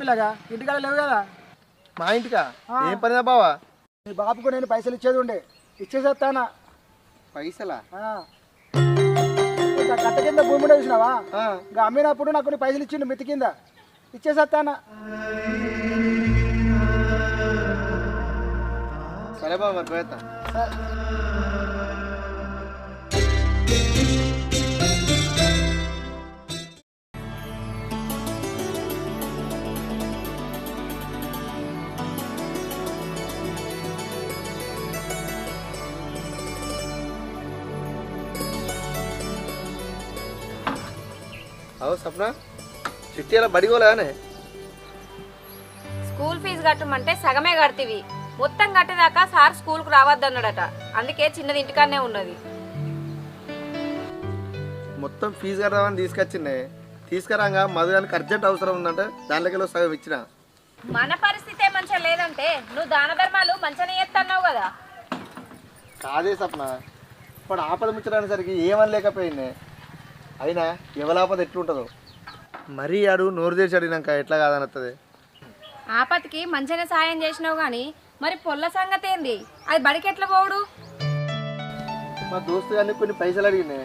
పిల్లగా? ఇంటికాడ లేవు కదా? మా ఇంటికా? ఏం పనిదా బావా? నీ బాబుకు నేను పైసలు ఇచ్చేది ఉండే. ఇచ్చేసేస్తానా? పైసలా? కట్ట కింద భూమి చూసినావా? ఇంకా అమ్మినప్పుడు నాకు కొన్ని పైసలు ఇచ్చిండు మిత్తి కింద. ఇచ్చేసేస్తానా? సరే మరి పోయేస్తా అవు సప్న. చిట్టి అలా బడిగోలేనే స్కూల్ ఫీజు కట్టమంటే సగమే కడతీవి. మొత్తం కట్టేదాకా సార్ స్కూల్కు రావద్దన్నాడట. అందుకే చిన్నది ఇంటికాడనే ఉన్నది. మొత్తం ఫీజు కడదామని తీసుకొచ్చిండే. తీసుకురాగా మధుగానికి అర్జెంట్ అవసరం ఉందంటే. దాంట్లోకి సగం ఇచ్చిన. మన పరిస్థితి మంచిగా లేదంటే నువ్వు దాన ధర్మాలు మంచిగానే చేస్తున్నావు కదా. కాదే సప్న. ఇప్పుడు ఆపద ముచ్చడానికి ఏమని లేకపోయింది అయినా ఎవలాపద ఎట్లుంటుందో? మరీ ఆడు నోరు తెరిచి అడిగినాక ఎట్లా కాదనత్తది? ఆపత్కి మంచిగానే సాయం చేసినావు కానీ మరి పొల్ల సంగతి ఏంది? అది బడికి ఎట్లా పోవుడు? మా దోస్తు గారిని కొన్ని పైసలు అడిగింది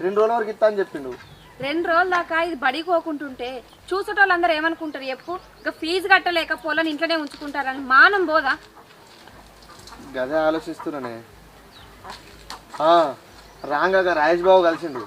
రెండు రోజుల వరకు ఇస్తా అని చెప్పిండు. రెండు రోజుల దాకా ఇది బడికి పోకుంటుంటే చూసేటోళ్ళందరూ ఏమనుకుంటారు చెప్పు? ఇంకా ఫీజు కట్టలేక పొలని ఇంట్లోనే ఉంచుకుంటారని మానం పోదా గదే ఆలోచిస్తున్నానే. ఆ, రాంగగా రాజేష్ బాబు కలిసిండు.